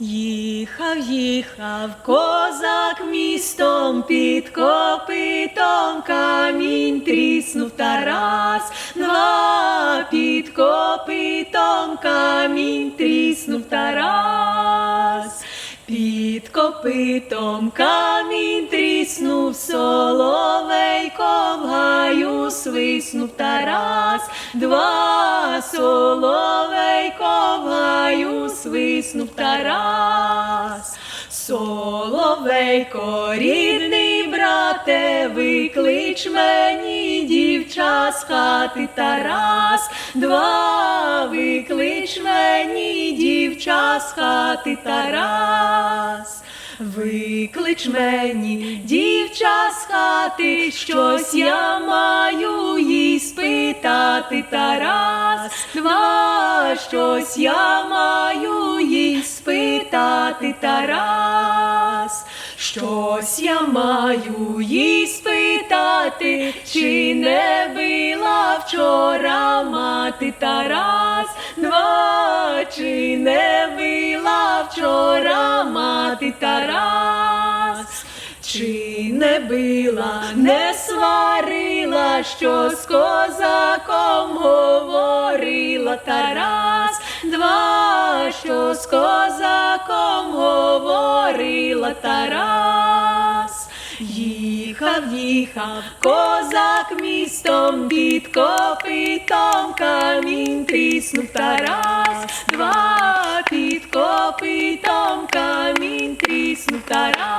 Їхав, їхав козак містом під копитом камінь тріснув Тарас, два під копитом камінь тріснув Тарас. Під копитом камінь тріснув, соловейко в гаю свиснув Тарас, два соловейко в свиснув Тарас. Соловейко, рідний брате, виклич мені дівча з хати Тарас, два виклич мені дівча з хати Тарас. Виклич мені, дівча з хати, щось я маю їй спитати, Тарас, два, щось я маю їй спитати, Тарас, щось я маю їй спитати, чи не била вчора мати Тарас, два, чи не била вчора мати Тарас. Чи не била, не сварила, що з козаком говорила Тарас, два, що з козаком говорила Тарас. Їхав, їхав козак містом під копитом камінь тріснув Тарас, два під копитом камінь тріснув Тарас.